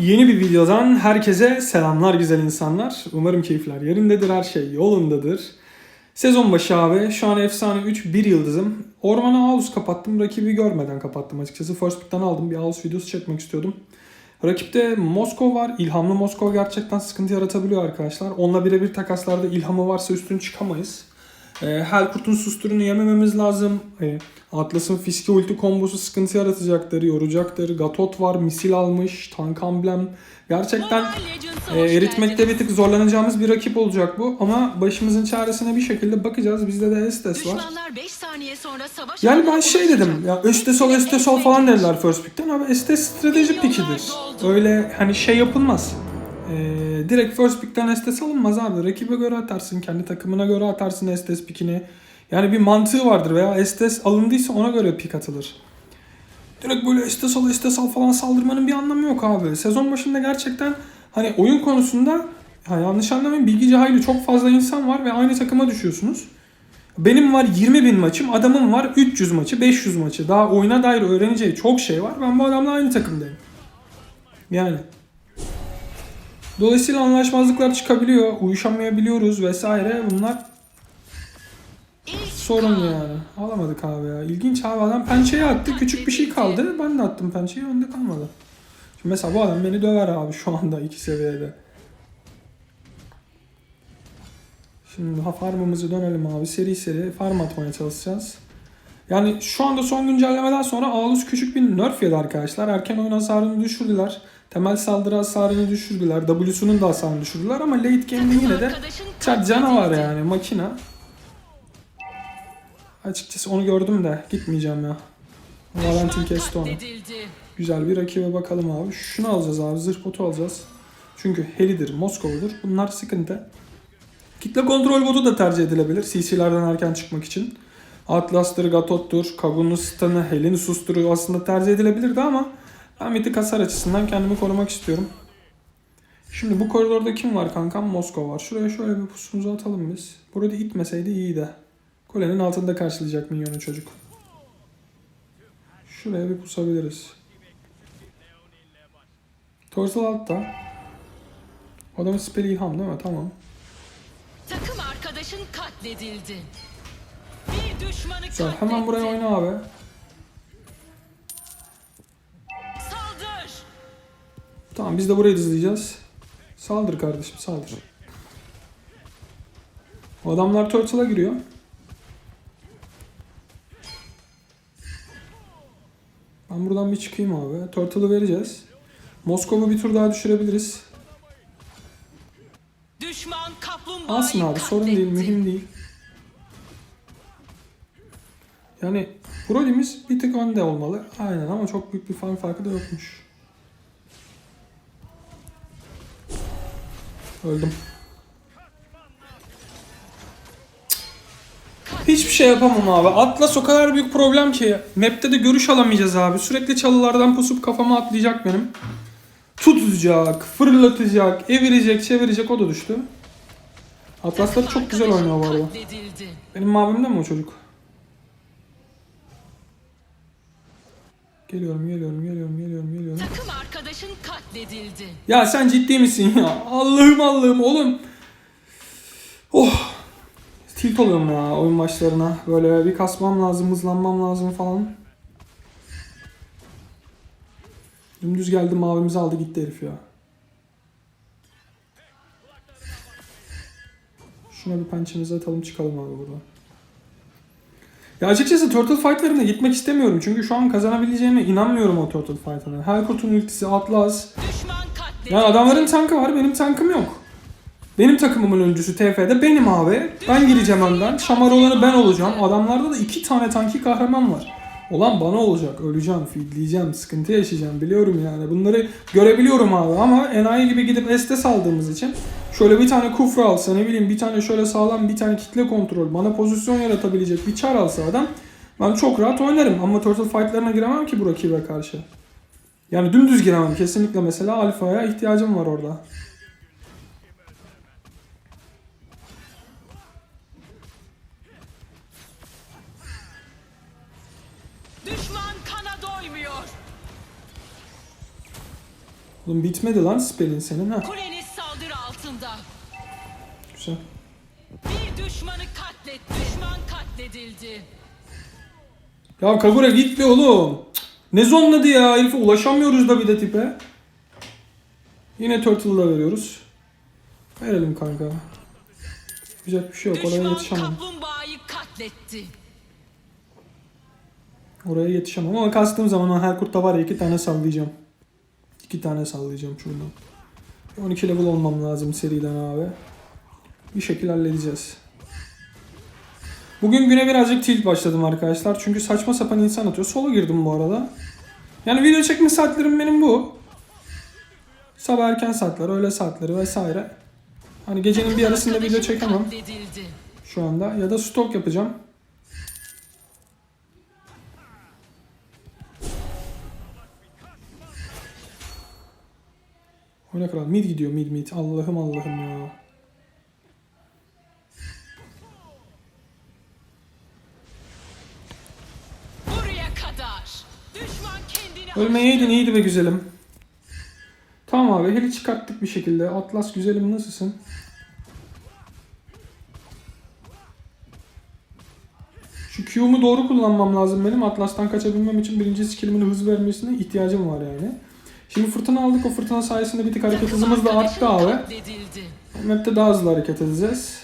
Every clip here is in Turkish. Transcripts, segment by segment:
Yeni bir videodan herkese selamlar güzel insanlar. Umarım keyifler yerindedir, her şey yolundadır. Sezon başı abi. Şu an efsane 3 1 yıldızım. Ormana Aulus kapattım. Rakibi görmeden kapattım açıkçası. First pick'ten aldım. Bir Aulus videosu çekmek istiyordum. Rakipte Moskov var. İlhamlı Moskov gerçekten sıkıntı yaratabiliyor arkadaşlar. Onunla birebir takaslarda ilhamı varsa üstüne çıkamayız. E, Helkurt'un susturunu yemememiz lazım. E, Atlas'ın fiske ulti kombosu sıkıntı yaratacaktır, yoracaktır. Gatot var, misil almış, tank amblem. Gerçekten e, eritmekte bir tık zorlanacağımız bir rakip olacak bu. Ama başımızın çaresine bir şekilde bakacağız. Bizde de Estes var. Düşmanlar 5 saniye sonra savaş Yani ben şey dedim ya Estesol Estesol falan dediler first pick'ten abi Estes strateji pickidir. Öyle hani şey yapılmaz. Ee, direkt first pick'ten Estes alınmaz abi. Rakibe göre atarsın, kendi takımına göre atarsın Estes pickini. Yani bir mantığı vardır veya Estes alındıysa ona göre pick atılır. Direkt böyle Estes al Estes al falan saldırmanın bir anlamı yok abi. Sezon başında gerçekten hani oyun konusunda ha yanlış anlamayın bilgi cahili çok fazla insan var ve aynı takıma düşüyorsunuz. Benim var 20 bin maçım, adamın var 300 maçı, 500 maçı. Daha oyuna dair öğreneceği çok şey var. Ben bu adamla aynı takımdayım. Yani. Dolayısıyla anlaşmazlıklar çıkabiliyor, uyuşamayabiliyoruz vesaire. Bunlar sorun yani. Alamadık abi ya. İlginç abi adam pençeyi attı. Küçük bir şey kaldı. Ben de attım pençeyi. Önde kalmadı. Şimdi mesela bu adam beni döver abi şu anda iki seviyede. Şimdi ha farmımızı dönelim abi. Seri seri farm atmaya çalışacağız. Yani şu anda son güncellemeden sonra Aulus küçük bir nerf yedi arkadaşlar. Erken oyun hasarını düşürdüler. Temel saldırı hasarını düşürdüler. W'sunun da hasarını düşürdüler ama late game'de yine de Çat canavar yani makina. Açıkçası onu gördüm de gitmeyeceğim ya. Valentin kesti onu. Güzel bir rakibe bakalım abi. Şunu alacağız abi. Zırh botu alacağız. Çünkü Heli'dir, Moskova'dır. Bunlar sıkıntı. Kitle kontrol botu da tercih edilebilir. CC'lerden erken çıkmak için. Atlas'tır, Gatot'tur, Kagunus'tan'ı, Hel'in susturu aslında tercih edilebilirdi ama ben bir tık hasar açısından kendimi korumak istiyorum. Şimdi bu koridorda kim var kankam? Moskova var. Şuraya şöyle bir pusumuzu atalım biz. Burada itmeseydi iyiydi. Kulenin altında karşılayacak minyonu çocuk. Şuraya bir pusabiliriz. Turtle altta. Adamın speli ilham değil mi? Tamam. Takım arkadaşın katledildi. Bir düşmanı Güzel. Hemen buraya oyna abi. Tamam biz de burayı hızlayacağız. Saldır kardeşim saldır. O adamlar Turtle'a giriyor. Ben buradan bir çıkayım abi. Turtle'ı vereceğiz. Moskova'yı bir tur daha düşürebiliriz. Düşman kaplumbağayı Alsın abi sorun değil mühim değil. Yani Broly'miz bir tık önde olmalı. Aynen ama çok büyük bir fan farkı da yokmuş. Öldüm. Hiçbir şey yapamam abi. Atlas o kadar büyük problem ki. Map'te de görüş alamayacağız abi. Sürekli çalılardan pusup kafama atlayacak benim. Tutacak, fırlatacak, evirecek, çevirecek o da düştü. Atlaslar çok güzel oynuyor bu arada. Benim mavimde mi o çocuk? Geliyorum, geliyorum, geliyorum, geliyorum, geliyorum. Takım arkadaşın katledildi. Ya sen ciddi misin ya? Allah'ım Allah'ım oğlum. Oh. Tilt oluyorum ya oyun maçlarına. Böyle bir kasmam lazım, hızlanmam lazım falan. Dümdüz geldi mavimizi aldı gitti herif ya. Şuna bir pençemizi atalım çıkalım abi buradan. Ya açıkçası Turtle Fight'larına gitmek istemiyorum. Çünkü şu an kazanabileceğime inanmıyorum o Turtle Fight'ına. Helkurt'un ultisi, Atlas, yani adamların tankı var, benim tankım yok. Benim takımımın öncüsü TF'de benim abi. Ben gireceğim önden. Şamar olanı ben olacağım. Adamlarda da iki tane tanki kahraman var. Olan bana olacak. Öleceğim, feedleyeceğim, sıkıntı yaşayacağım. Biliyorum yani. Bunları görebiliyorum abi ama enayi gibi gidip estes aldığımız için şöyle bir tane kufra alsa ne bileyim bir tane şöyle sağlam bir tane kitle kontrol bana pozisyon yaratabilecek bir çar alsa adam ben çok rahat oynarım ama Turtle Fight'larına giremem ki bu rakibe karşı. Yani dümdüz giremem kesinlikle mesela Alfa'ya ihtiyacım var orada. Düşman kana doymuyor. Oğlum bitmedi lan spellin senin ha. Kuleniz altında. Güzel. Bir düşmanı katlet. Düşman katledildi. Ya Kagura git be oğlum. Ne zonladı ya herife ulaşamıyoruz da bir de tipe. Yine Turtle'da veriyoruz. Verelim kanka. Yapacak bir şey yok oraya Düşman yetişemem. kaplumbağayı katletti. Oraya yetişemem ama kastığım zaman her kurtta var ya iki tane sallayacağım. İki tane sallayacağım şuradan. 12 level olmam lazım seriden abi. Bir şekilde halledeceğiz. Bugün güne birazcık tilt başladım arkadaşlar. Çünkü saçma sapan insan atıyor. Sola girdim bu arada. Yani video çekme saatlerim benim bu. Sabah erken saatler, öğle saatleri vesaire. Hani gecenin bir yarısında video çekemem şu anda. Ya da stok yapacağım. O ne kadar? Mid gidiyor mid mid. Allah'ım Allah'ım ya. Ölmeyeydin iyiydi be güzelim. Tamam abi heli çıkarttık bir şekilde. Atlas güzelim nasılsın? Şu Q'mu doğru kullanmam lazım benim. Atlas'tan kaçabilmem için birinci skillimin hız vermesine ihtiyacım var yani. Şimdi fırtına aldık. O fırtına sayesinde bir tık hareket hızımız da arttı abi. Map'te daha hızlı hareket edeceğiz.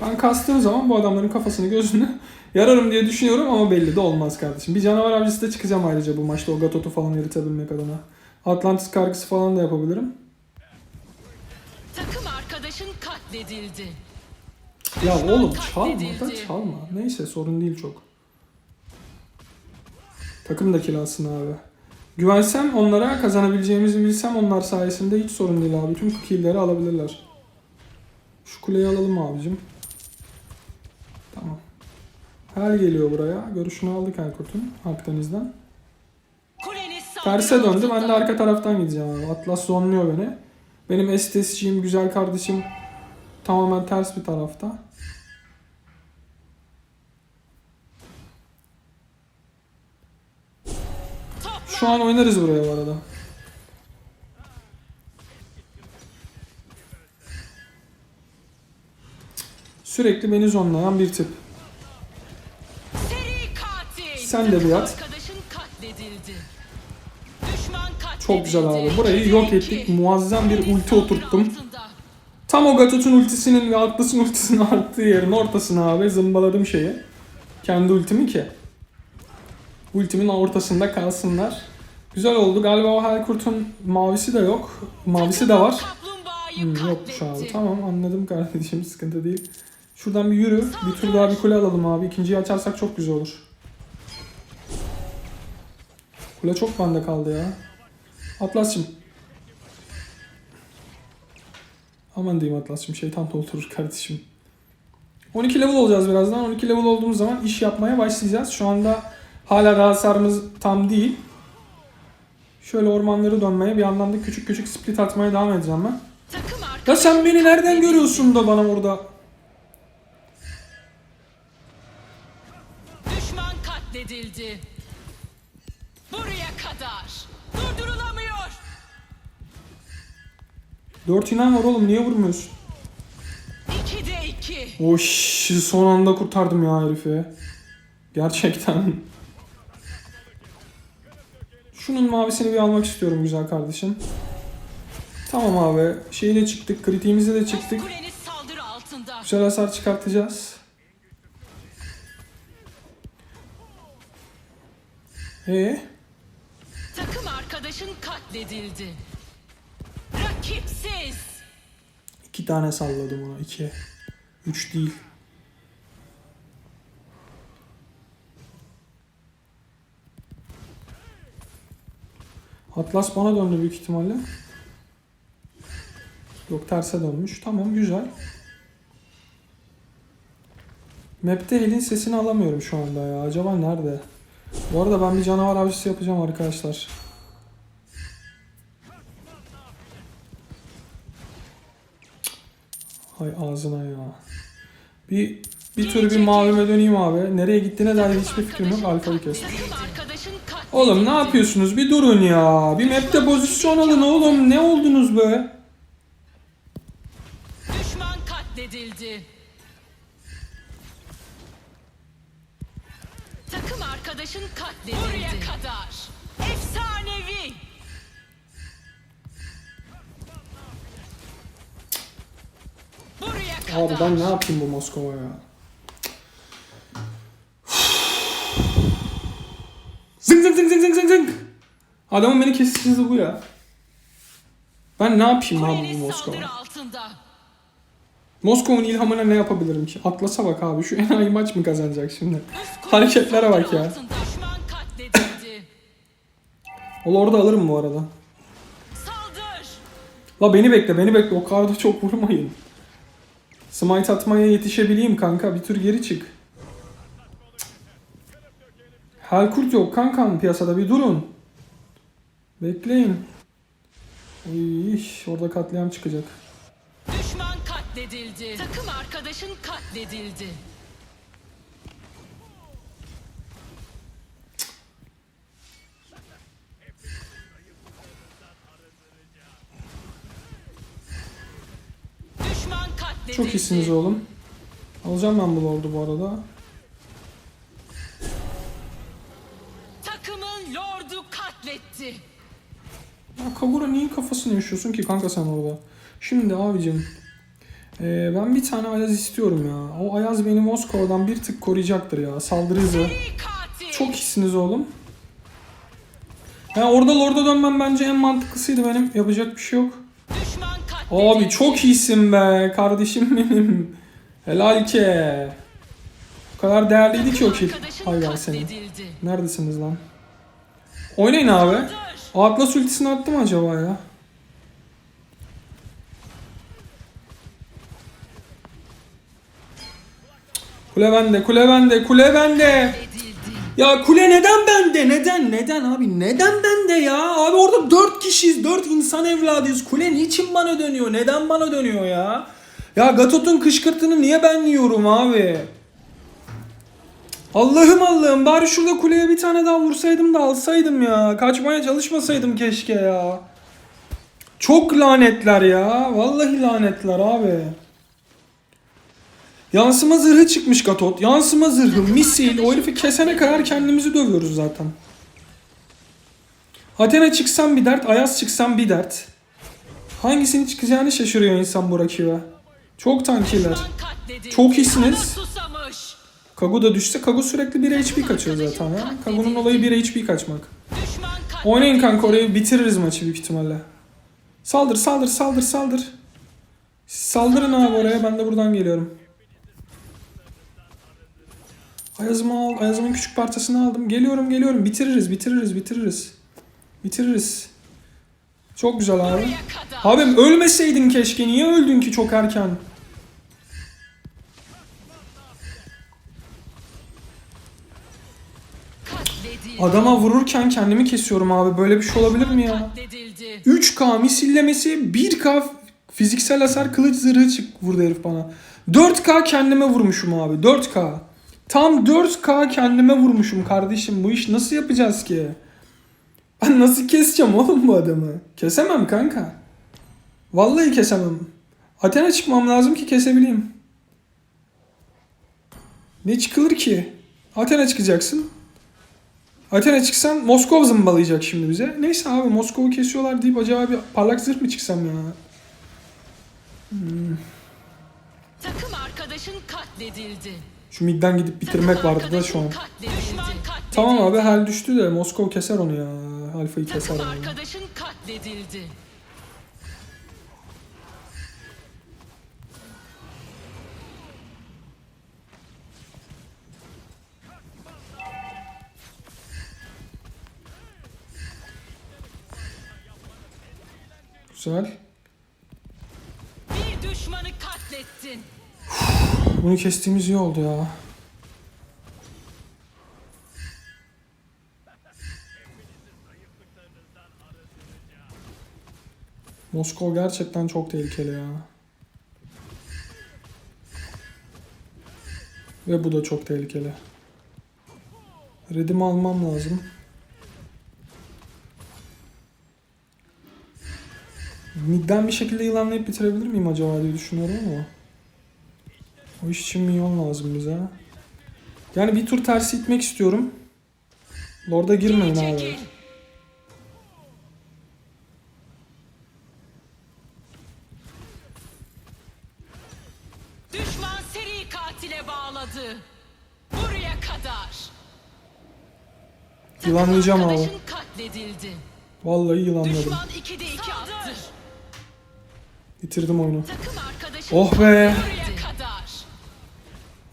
Ben kastığım zaman bu adamların kafasını gözünü yararım diye düşünüyorum ama belli de olmaz kardeşim. Bir canavar avcısı da çıkacağım ayrıca bu maçta o Gatot'u falan eritebilmek adına. Atlantis kargısı falan da yapabilirim. Takım arkadaşın katledildi. Ya oğlum çalma da çalma. Neyse sorun değil çok. Takım da kilasın abi. Güvensem onlara kazanabileceğimizi bilsem onlar sayesinde hiç sorun değil abi. Tüm killleri alabilirler. Şu kuleyi alalım abicim. Tamam. Hel geliyor buraya. Görüşünü aldık Erkut'un Akdeniz'den. Terse döndü. Ben de arka taraftan gideceğim abi. Atlas zonluyor beni. Benim estesçiyim, güzel kardeşim tamamen ters bir tarafta. Şu an oynarız buraya bu arada. Sürekli beni zonlayan bir tip. Sen de bir at. Çok güzel abi. Burayı yok ettik. Muazzam bir ulti oturttum. Tam o Gatot'un ultisinin ve Atlas'ın ultisinin arttığı yerin ortasına abi zımbaladım şeyi. Kendi ultimi ki. Ultimin ortasında kalsınlar. Güzel oldu. Galiba o Helkurt'un mavisi de yok. Mavisi de var. Hmm, yokmuş abi. katletti. Tamam anladım kardeşim sıkıntı değil. Şuradan bir yürü. Bir tur daha bir kule alalım abi. İkinciyi açarsak çok güzel olur. Kule çok bende kaldı ya. Atlas'cığım. Aman diyeyim Atlas'cığım şeytan doldurur kardeşim. 12 level olacağız birazdan. 12 level olduğumuz zaman iş yapmaya başlayacağız. Şu anda hala daha hasarımız tam değil. Şöyle ormanları dönmeye bir yandan da küçük küçük split atmaya devam edeceğim ben. Ya sen beni nereden görüyorsun da bana orada? Düşman katledildi. Buraya kadar. Durdurulamıyor. 4 inen var oğlum niye vurmuyorsun? 2'de 2. Oş son anda kurtardım ya herifi. Gerçekten. Şunun mavisini bir almak istiyorum güzel kardeşim. Tamam abi. Şeyi de çıktık. Kritiğimizi de çıktık. Güzel hasar çıkartacağız. Ee, Takım arkadaşın katledildi. Rakipsiz. iki tane salladım ona. iki. Üç değil. Atlas bana döndü büyük ihtimalle. Yok terse dönmüş. Tamam güzel. Map'te elin sesini alamıyorum şu anda ya. Acaba nerede? Bu arada ben bir canavar avcısı yapacağım arkadaşlar. Hay ağzına ya. Bir bir tür bir mavime döneyim abi. Nereye gittiğine dair hiçbir fikrim yok. Alfa'yı kesmiş. Oğlum ne yapıyorsunuz? Bir durun ya. Bir map'te pozisyon alın oğlum. Ne oldunuz be? Düşman katledildi. Takım arkadaşın katledildi. Buraya kadar. Efsanevi. Buraya kadar. Abi ben ne yapayım bu Moskova ya? Zing zing zing zing zing zing zing. Adamın beni kesici hızı bu ya. Ben ne yapayım abi bu Moskova? Moskova'nın ilhamına ne yapabilirim ki? Atlasa bak abi şu enayi maç mı kazanacak şimdi? Hareketlere bak ya. altında. Düşman katledildi. O orada alırım bu arada. Saldır. La beni bekle beni bekle o kadar da çok vurmayın. Smite atmaya yetişebileyim kanka bir tür geri çık. Helkurt yok kankam piyasada bir durun. Bekleyin. Uy, orada katliam çıkacak. Düşman katledildi. Takım arkadaşın katledildi. Düşman katledildi. Çok iyisiniz oğlum. Alacağım ben bu lordu bu arada. Kagura niye kafasını yaşıyorsun ki kanka sen orada? Şimdi abicim. eee, ben bir tane Ayaz istiyorum ya. O Ayaz beni Moskova'dan bir tık koruyacaktır ya. Saldırı hızı. Çok iyisiniz oğlum. Ya orada Lord'a dönmem bence en mantıklısıydı benim. Yapacak bir şey yok. Abi çok iyisin be kardeşim benim. Helal ki. Bu kadar değerliydi ki o kill. Arkadaşın Hay ver seni. katledildi. Neredesiniz lan? Oynayın abi. Atlas ultisini attı mı acaba ya? Kule bende, kule bende, kule bende. Ya kule neden bende? Neden? Neden abi? Neden bende ya? Abi orada dört kişiyiz. Dört insan evladıyız. Kule niçin bana dönüyor? Neden bana dönüyor ya? Ya Gatot'un kışkırtını niye ben yiyorum abi? Allah'ım Allah'ım bari şurada kuleye bir tane daha vursaydım da alsaydım ya. Kaçmaya çalışmasaydım keşke ya. Çok lanetler ya. Vallahi lanetler abi. Yansıma zırhı çıkmış Gatot. Yansıma zırhı, misil. O herifi kesene kadar kendimizi dövüyoruz zaten. Athena çıksam bir dert, Ayaz çıksam bir dert. Hangisinin çıkacağını şaşırıyor insan bu rakibe. Çok tankiler. Çok iyisiniz. Kagu da düşse Kagu sürekli 1 HP kaçıyor zaten ya. Kagu'nun olayı 1 HP kaçmak. Oynayın kanka orayı bitiririz maçı büyük ihtimalle. Saldır saldır saldır saldır. Saldırın abi oraya ben de buradan geliyorum. Ayazımı al, Ayazımın küçük parçasını aldım. Geliyorum geliyorum bitiririz bitiririz bitiririz. Bitiririz. Çok güzel abi. Abim ölmeseydin keşke. Niye öldün ki çok erken? Katledildi. Adama vururken kendimi kesiyorum abi. Böyle bir şey olabilir mi ya? Katledildi. 3K misillemesi 1K fiziksel hasar kılıç zırhı çık vurdu herif bana. 4K kendime vurmuşum abi 4K. Tam 4K kendime vurmuşum kardeşim. Bu iş nasıl yapacağız ki? Ben nasıl keseceğim oğlum bu adamı? Kesemem kanka. Vallahi kesemem. Athena çıkmam lazım ki kesebileyim. Ne çıkılır ki? Athena çıkacaksın. Athena çıksam Moskova zımbalayacak şimdi bize. Neyse abi Moskova'yı kesiyorlar deyip acaba bir parlak zırh mı çıksam ya? Takım arkadaşın katledildi. Şu midden gidip bitirmek Takım vardı da şu an. katledildi. Tamam abi hal düştü de Moskova keser onu ya. Alfa'yı keser Takım arkadaşın katledildi. Güzel. Bir düşmanı katlettin. Bunu kestiğimiz iyi oldu ya. Moskova gerçekten çok tehlikeli ya. Ve bu da çok tehlikeli. Redimi almam lazım. Midden bir şekilde yılanlayıp bitirebilir miyim acaba diye düşünüyorum ama. O iş için minyon lazım bize. Yani bir tur tersi itmek istiyorum. Lord'a girmeyin abi. Düşman seri katile bağladı. Buraya kadar. Yılanlayacağım abi. Vallahi yılanladım. Düşman 2'de 2 attı. Bitirdim oyunu. Oh be.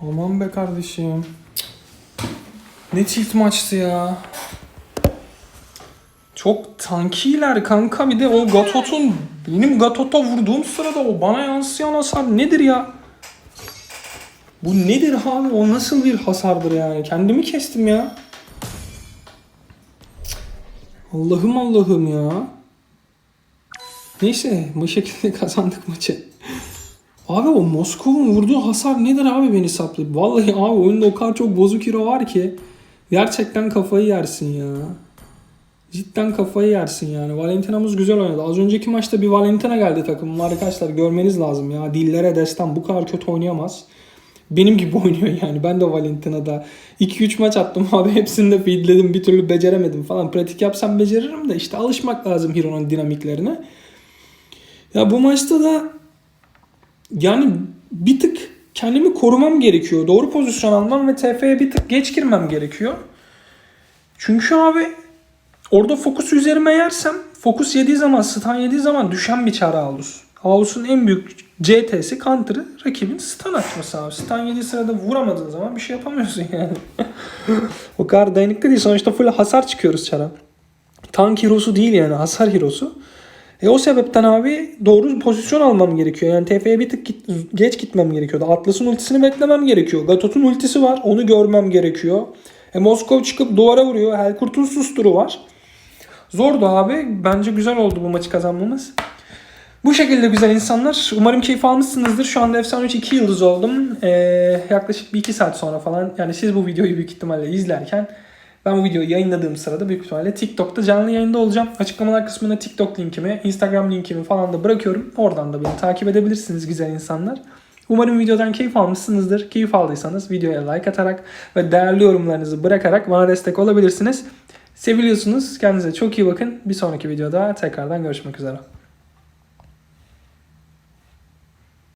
Aman be kardeşim. Ne tilt maçtı ya. Çok tankiler kanka bir de o Gatot'un benim Gatot'a vurduğum sırada o bana yansıyan hasar nedir ya? Bu nedir abi? O nasıl bir hasardır yani? Kendimi kestim ya. Allah'ım Allah'ım ya. Neyse bu şekilde kazandık maçı. Abi o Moskov'un vurduğu hasar nedir abi beni saplıyor. Vallahi abi oyunda o kadar çok bozuk hero var ki. Gerçekten kafayı yersin ya. Cidden kafayı yersin yani. Valentina'mız güzel oynadı. Az önceki maçta bir Valentina geldi takımım. Arkadaşlar görmeniz lazım ya. Dillere destan bu kadar kötü oynayamaz. Benim gibi oynuyor yani. Ben de Valentina'da 2-3 maç attım abi. Hepsini de feedledim. Bir türlü beceremedim falan. Pratik yapsam beceririm de işte alışmak lazım Hero'nun dinamiklerine. Ya bu maçta da yani bir tık kendimi korumam gerekiyor. Doğru pozisyon almam ve TF'ye bir tık geç girmem gerekiyor. Çünkü abi orada fokusu üzerime yersem fokus yediği zaman, stun yediği zaman düşen bir çare Aulus. Aulus'un en büyük CT'si counter'ı rakibin stun atması abi. Stun yediği sırada vuramadığın zaman bir şey yapamıyorsun yani. o kadar dayanıklı değil. Sonuçta full hasar çıkıyoruz çara. Tank hero'su değil yani hasar hero'su. E o sebepten abi doğru pozisyon almam gerekiyor. Yani TF'ye bir tık git- geç gitmem gerekiyordu. Atlas'ın ultisini beklemem gerekiyor. Gatot'un ultisi var. Onu görmem gerekiyor. E Moskov çıkıp duvara vuruyor. Helkurt'un susturu var. Zordu abi. Bence güzel oldu bu maçı kazanmamız. Bu şekilde güzel insanlar. Umarım keyif almışsınızdır. Şu anda Efsane 3 2 yıldız oldum. Ee, yaklaşık bir iki saat sonra falan. Yani siz bu videoyu büyük ihtimalle izlerken ben bu videoyu yayınladığım sırada büyük ihtimalle TikTok'ta canlı yayında olacağım. Açıklamalar kısmına TikTok linkimi, Instagram linkimi falan da bırakıyorum. Oradan da beni takip edebilirsiniz güzel insanlar. Umarım videodan keyif almışsınızdır. Keyif aldıysanız videoya like atarak ve değerli yorumlarınızı bırakarak bana destek olabilirsiniz. Seviliyorsunuz. Kendinize çok iyi bakın. Bir sonraki videoda tekrardan görüşmek üzere.